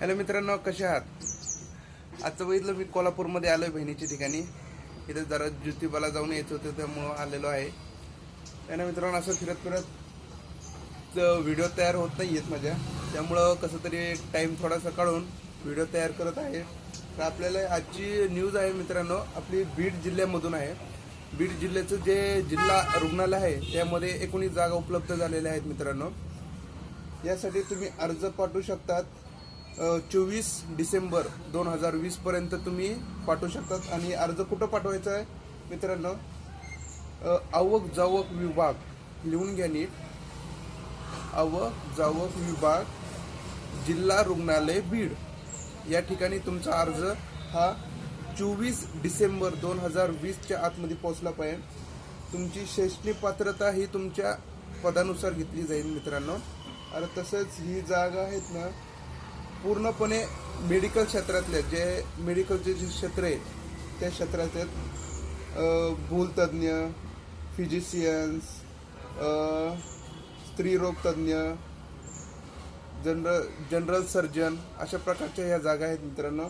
Hello मित्रांनो कसे आहात? आजचं बघितलं मी कोल्हापूरमध्ये आलो आहे बहिणीच्या ठिकाणी. इथं जरा ज्योतिबाला जाऊन यायचं होतं त्यामुळं आलेलो आहे. त्यानं मित्रांनो असं फिरत फिरत व्हिडिओ तयार होत नाही आहेत माझ्या. त्यामुळं कसं तरी टाईम थोडासा काढून व्हिडिओ तयार करत आहे. तर आपल्याला आजची न्यूज आहे मित्रांनो आपली बीड जिल्ह्यामधून आहे. बीड जिल्ह्याचं जे जिल्हा रुग्णालय आहे त्यामध्ये एकोणीस जागा उपलब्ध झालेल्या आहेत मित्रांनो. यासाठी तुम्ही अर्ज पाठवू शकतात. चोवीस डिसेंबर दोन हजार वीसपर्यंत तुम्ही पाठवू शकतात. आणि अर्ज कुठं पाठवायचा आहे? मित्रांनो आवक जावक विभाग लिहून घ्या नीट. आवक जावक विभाग जिल्हा रुग्णालय बीड. या ठिकाणी तुमचा अर्ज हा चोवीस डिसेंबर दोन हजार वीसच्या आतमध्ये पोहोचला पाहिजे. तुमची शैक्षणिक पात्रता ही तुमच्या पदानुसार घेतली जाईल मित्रांनो. अरे तसंच ही जागा आहेत ना पूर्णपणे मेडिकल क्षेत्रातले जे मेडिकलचे जे क्षेत्र आहे त्या क्षेत्रातले आहेत भूलतज्ञ फिजिशियन्स स्त्रीरोगतज्ञ जनरल जनरल सर्जन अशा प्रकारच्या ह्या जागा आहेत मित्रांनो.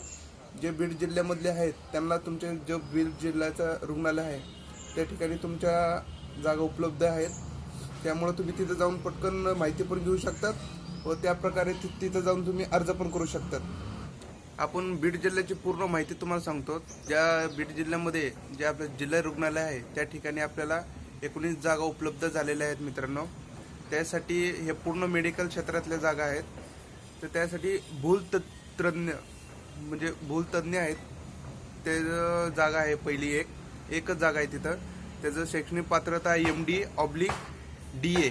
जे बीड जिल्ह्यामधले आहेत त्यांना तुमचे जो बीड जिल्ह्याचं रुग्णालय आहे त्या ठिकाणी तुमच्या जागा उपलब्ध आहेत. त्यामुळं तुम्ही तिथं जाऊन पटकन माहिती पण घेऊ शकतात. व त्या प्रकारे ति- तिथं जाऊन तुम्ही अर्ज पण करू शकतात. आपण बीड जिल्ह्याची पूर्ण माहिती तुम्हाला सांगतो. ज्या बीड जिल्ह्यामध्ये जे आपलं जिल्हा रुग्णालय आहे त्या ठिकाणी आपल्याला एकोणीस जागा उपलब्ध झालेल्या आहेत मित्रांनो. त्यासाठी हे पूर्ण मेडिकल क्षेत्रातल्या जागा आहेत. तर त्यासाठी भूलतज्ञ म्हणजे भूलतज्ञ आहेत. ते जागा आहे पहिली एक. एकच जागा आहे तिथं. त्याचं शैक्षणिक पात्रता M D oblique D A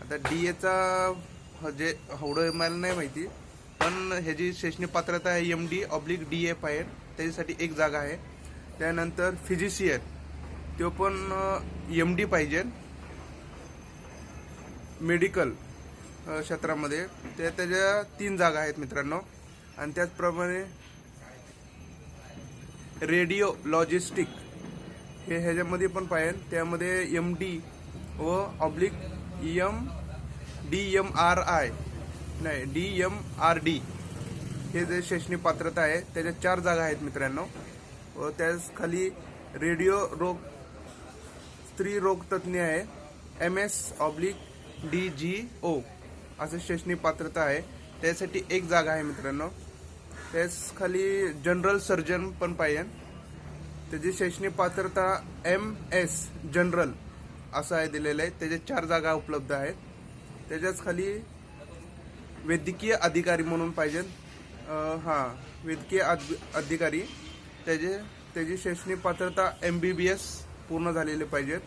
आता डी एचा जे एवढं मला नाही माहिती पण ह्याची शैक्षणिक पात्रता आहे M D oblique D F आहे त्याच्यासाठी एक जागा आहे. त्यानंतर फिजिशियन तो पण एम डी पाहिजे. मेडिकल क्षेत्रामध्ये. ते त्याच्या तीन जागा आहेत मित्रांनो. आणि त्याचप्रमाणे रेडिओ लॉजिस्टिक हे ह्याच्यामध्ये पण पाहिजे. त्यामध्ये एम डी व oblique M D M R I नाही डी एम आर डी हे जे शैक्षणिक पात्रता आहे त्याच्या चार जागा आहेत मित्रांनो. व त्याच खाली रेडिओ रोग स्त्री रोग तज्ज्ञ आहे. M S oblique D G O. असं शैक्षणिक पात्रता आहे. त्यासाठी एक जागा आहे मित्रांनो. त्याच खाली जनरल सर्जन पण पाहिजे. त्याची शैक्षणिक पात्रता एम एस जनरल असं आहे दिलेलं आहे. त्याच्या चार जागा उपलब्ध आहेत. त्याच्याच खाली वैद्यकीय अधिकारी म्हणून पाहिजे हां वैद्यकीय अधिकारी. त्याचे त्याची शैक्षणिक पात्रता एम बी बी एस पूर्ण झालेले पाहिजेत.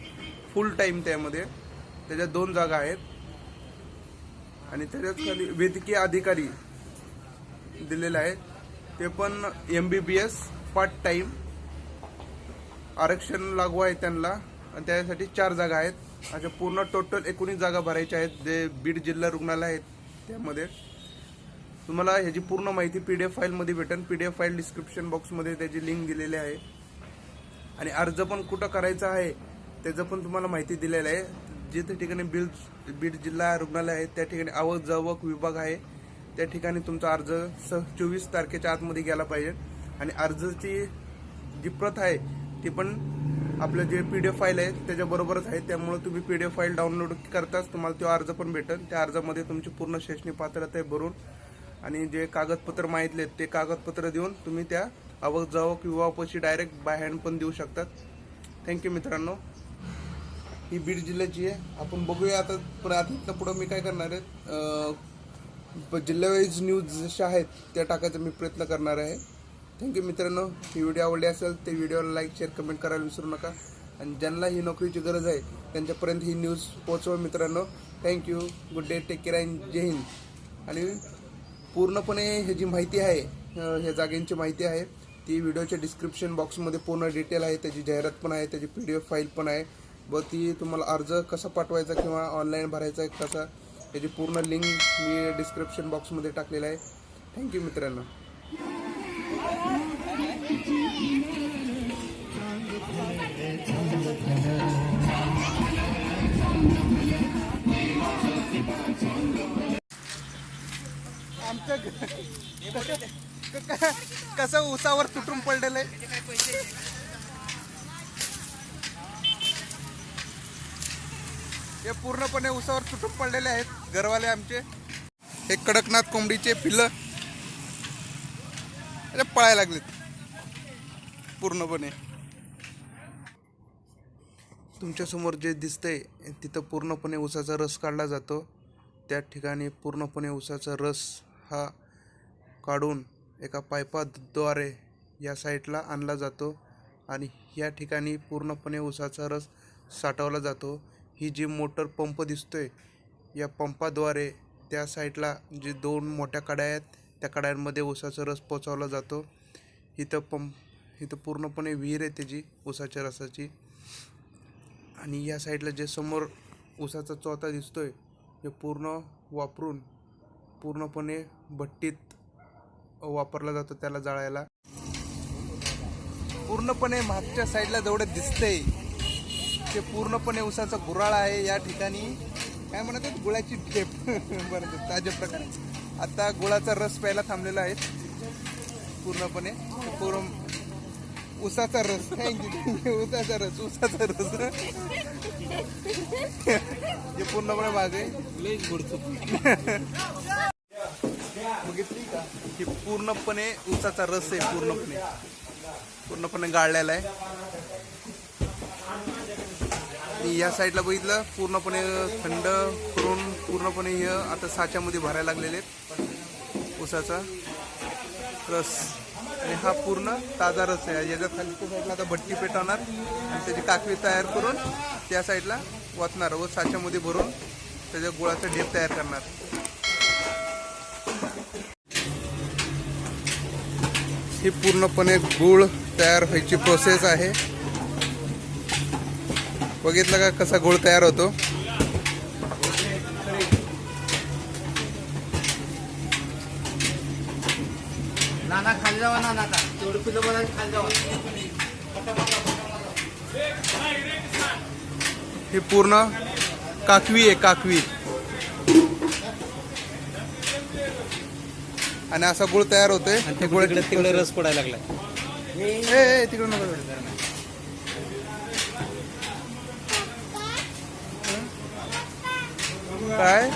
फुल टाईम त्यामध्ये. त्याच्या दोन जागा आहेत. आणि त्याच्यात खाली वैद्यकीय अधिकारी दिलेले आहेत. ते पण M B B S part time आरक्षण लागू आहे त्यांना. आणि त्यासाठी चार जागा आहेत. अशा पूर्ण टोटल एकोणीस जागा भरायच्या आहेत जे बीड जिल्हा रुग्णालय आहेत त्यामध्ये. तुम्हाला ह्याची पूर्ण माहिती पी डी एफ फाईलमध्ये भेटेल. P D F file description बॉक्समध्ये त्याची लिंक दिलेली आहे. आणि अर्ज पण कुठं करायचा आहे त्याचं पण तुम्हाला माहिती दिलेलं आहे. जिथे ठिकाणी बीड बीड जिल्हा रुग्णालय आहे त्या ठिकाणी आवक जावक विभाग आहे. त्या ठिकाणी तुमचा अर्ज स चोवीस तारखेच्या आतमध्ये गेला पाहिजे. आणि अर्जाची जी प्रत आहे ती पण आपलं J P D F file आहे त्याच्याबरोबरच आहे. त्यामुळे तुम्ही P D F file download करताच तुम्हाला तो अर्ज पण भेटेल. त्या अर्जामध्ये तुमची पूर्ण शैक्षणिक पात्रता आहे भरून. आणि जे कागदपत्र मागितले ते कागदपत्र देऊन तुम्ही त्या आवक जावक विवाहापाशी डायरेक्ट बाय हँड पण देऊ शकतात. थँक्यू मित्रांनो. ही बीड जिल्ह्याची आहे. आपण बघूया आता पण आता पुढं मी काय करणार आहे. जिल्ह्यावाईज जिल्हावाईज न्यूज जशा आहेत त्या टाकायचा मी प्रयत्न करणार आहे. थँक्यू मित्रांनो ही व्हिडिओ आवडली असेल ते व्हिडिओला लाईक शेअर कमेंट करायला विसरू नका. आणि ज्यांना ही नोकरीची गरज आहे त्यांच्यापर्यंत ही न्यूज पोहोचवा मित्रांनो. Thank you good day take care and जय हिंद आणि पूर्णपणे हे जी माहिती आहे ह्या जागेंची माहिती आहे ती व्हिडिओच्या डिस्क्रिप्शन बॉक्समध्ये पूर्ण डिटेल आहे त्याची जाहिरात पण आहे त्याची पी डी एफ फाईल पण आहे. व ती तुम्हाला अर्ज कसा पाठवायचा किंवा ऑनलाईन भरायचा आहे कसा त्याची पूर्ण लिंक मी डिस्क्रिप्शन बॉक्समध्ये टाकलेलं आहे. थँक्यू मित्रांनो. आमच्या कसं उसावर तुटून पडलेलं आहे हे पूर्णपणे उसावर तुटून पडलेले आहेत घरवाले आमचे. हे कडकनाथ कोंबडीचे पिल्लं. अरे पळायला लागलेत. पूर्णपणे. तुमच्यासमोर जे दिसतंय तिथं पूर्णपणे उसाचा रस काढला जातो. त्या ठिकाणी पूर्णपणे उसाचा रस हा काढून एका पायपाद्वारे या साईडला आणला जातो आणि या ठिकाणी पूर्णपणे उसाचा रस साठवला जातो. ही जी मोटर पंप दिसतोय या पंपाद्वारे त्या साईडला जे दोन मोठ्या कड्या आहेत त्या कड्यांमध्ये ऊसाचा रस पोचवला जातो. इथं पंप इथं पूर्णपणे विहीर आहे त्याची उसाच्या रसाची. आणि या साईडला जे समोर उसाचा चौथा दिसतोय हे पूर्ण वापरून पूर्णपणे भट्टीत वापरला जातो त्याला जाळायला. पूर्णपणे मागच्या साईडला जेवढं दिसतंय ते पूर्णपणे उसाचा गुराळ आहे या ठिकाणी. काय म्हणत गुळाची टेप बरं ताज्या प्रकारे. आता गुळाचा रस प्यायला थांबलेला आहे. पूर्णपणे. पूर्ण उसाचा रस. थँक्यू उसाचा रस उसाचा रस. हे पूर्णपणे भाग आहे. बघितली का? ही पूर्णपणे उसाचा रस आहे पूर्णपणे. पूर्णपणे गाळलेला आहे. आणि या साईडला बघितलं पूर्णपणे थंड करून पूर्णपणे हे आता साच्यामध्ये भरायला लागलेले आहेत. उसाचा रस. आणि हा पूर्ण ताजा रस आहे. याच्या खालच्या साईडला आता भट्टी पेटवणार आणि त्याची काकवी तयार करून त्या साईडला वाचणार व साच्यामध्ये भरून त्याच्या गुळाचा ढेप तयार करणार. ही पूर्णपणे गुळ तयार व्हायची प्रोसेस आहे. बघितलं का कसा गुळ तयार होतो? नाना खाली जावा ना नाना. तेवढं पिलं बघा खाली जावा. हे पूर्ण काकवी आहे काकवी. आणि असा गुळ तयार होतोय. हे गुळाची तिकडे तिकडे रस पडायला लागलाय. ए, तिकडे नको काय?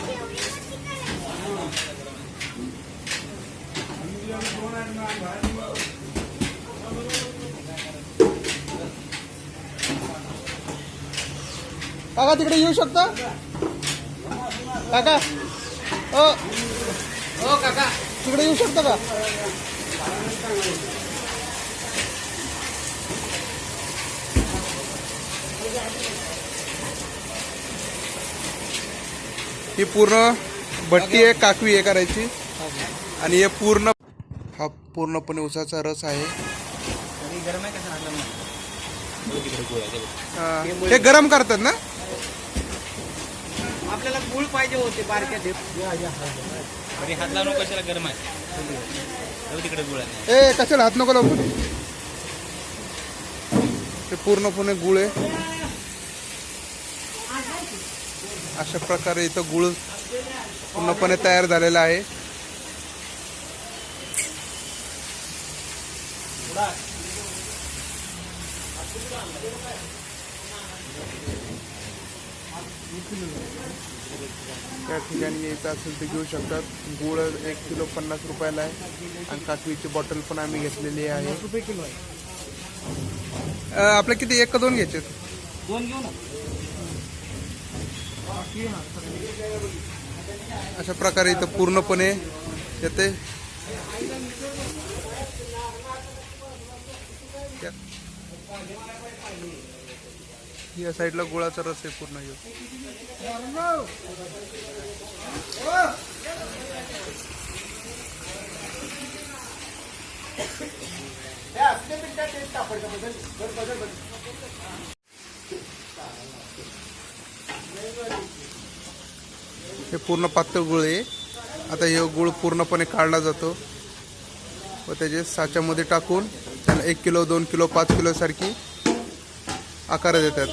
काका तिकडे येऊ शकता? काका ओ हो काका तिकडे येऊ शकता का? ही पूर्ण भट्टी आहे काकवी आहे करायची. आणि हे पूर्ण हा पूर्णपणे उसाचा रस आहे. गरम आहे कसं लागलं तिकडे गुळ आहे हा. गरम करतात ना? आपल्याला गुळ पाहिजे होते बारक्या हात लावून कशाला गरम आहे? तिकडे गुळ आहे ए कशाला हात नको लावू? ते पूर्णपणे गुळ आहे. अशा प्रकारे इथं गुळ पूर्णपणे तयार झालेला आहे. त्या ठिकाणी यायचं असेल तर घेऊ शकतात. गुळ एक किलो पन्नास रुपयाला आहे आणि काकवीची बॉटल पण आम्ही घेतलेली आहे. रुपये किलो आहे. आपल्या किती? एक का दोन घ्यायचे दोन घेऊ ना. अशा प्रकारे इथं पूर्णपणे येते या साईडला गुळाचा रस आहे पूर्ण ह्यो. पूर्ण पातळ गुळ आहे. आता हे गुळ पूर्णपणे काढला जातो. व त्याचे साच्यामध्ये टाकून त्याला एक किलो दोन किलो पाच किलोसारखी आकार देतात.